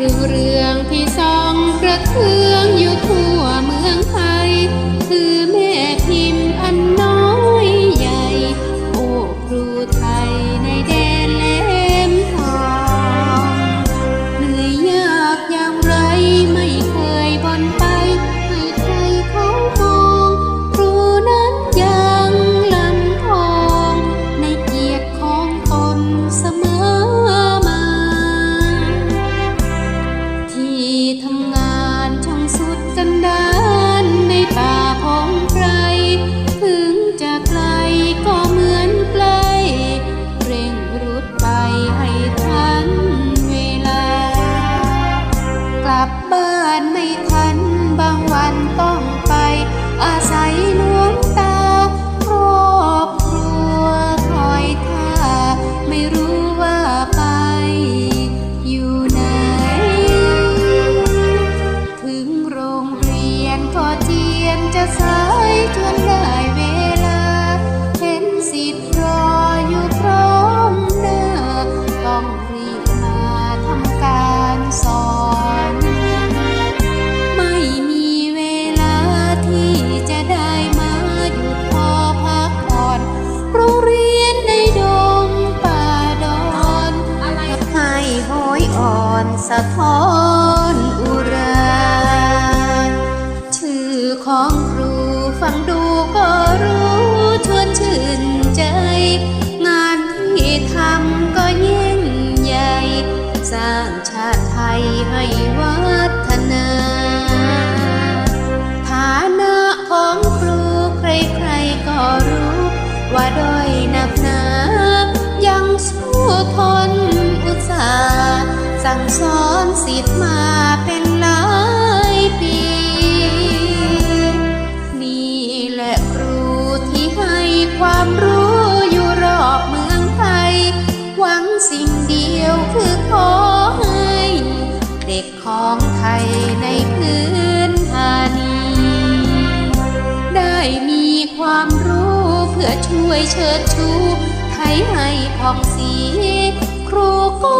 รือเรื่องที่สองกระทือ สายทวนได้ รู้ชวนชื่นใจ งานที่ทำก็ยิ่งใหญ่ สร้างชาติไทยให้วัฒนา ฐานะของครูใครๆก็รู้ ว่าด้อยหนักหนา ยังสู้ทนอุตสาห์สั่งสอนสิทธิ์มาเป็น ความรู้อยู่รอบเมืองไทย หวังสิ่งเดียวคือขอให้ เด็กของไทยในพื้นฐานี ได้มีความรู้เพื่อช่วยเชิดชูไทยให้ผ่องสีครูก็